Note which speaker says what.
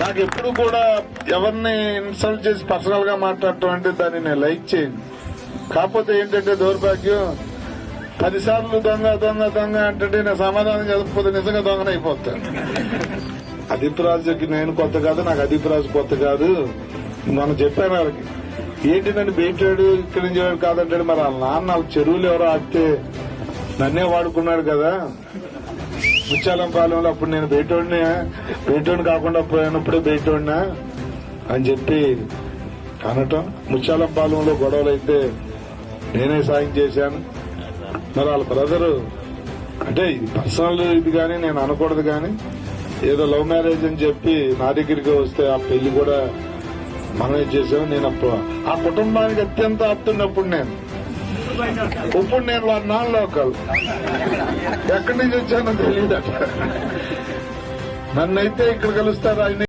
Speaker 1: నాకు ఎప్పుడు కూడా ఎవరిని ఇన్సల్ట్ చేసి పర్సనల్గా మాట్లాడటం అంటే దాన్ని నేను లైక్ చేయను. కాకపోతే ఏంటంటే దౌర్భాగ్యం పదిసార్లు దొంగ దొంగ దొంగ అంటే నేను సమాధానం చెప్పకపోతే నిజంగా దొంగనైపోతాను అదిపురాజుకి నేను కొత్త కాదు నాకు అదిపురాజు కొత్త కాదు. మనం చెప్పాను వాళ్ళకి ఏంటి నన్ను బయటాడు ఇక్కడి నుంచి వాడు కాదంటాడు? మరి వాళ్ళ నాన్న వాళ్ళ చెరువులు ఎవరో ఆడితే నన్నే వాడుకున్నాడు కదా. ముచ్చాలం పాలెంలో అప్పుడు నేను బయటోడిని బయటోడిని కాకుండా పోయినప్పుడే బయటోడినా అని చెప్పి అనటం. ముచ్చాలం పాలెంలో గొడవలు అయితే నేనే సాయం చేశాను. మరి వాళ్ళ బ్రదరు అంటే ఇది పర్సనల్ ఇది కానీ నేను అనకూడదు కానీ ఏదో లవ్ మ్యారేజ్ అని చెప్పి నా దగ్గరికి వస్తే ఆ పెళ్ళి కూడా మనమే చేసాం నేను అప్పుడు ఆ కుటుంబానికి అత్యంత ఆప్తున్నప్పుడు నేను. ఇప్పుడు నేను నాన్ లోకల్. ఎక్కడి నుంచి వచ్చానో తెలియదట నన్నైతే ఇక్కడ కలుస్తారు? ఆయన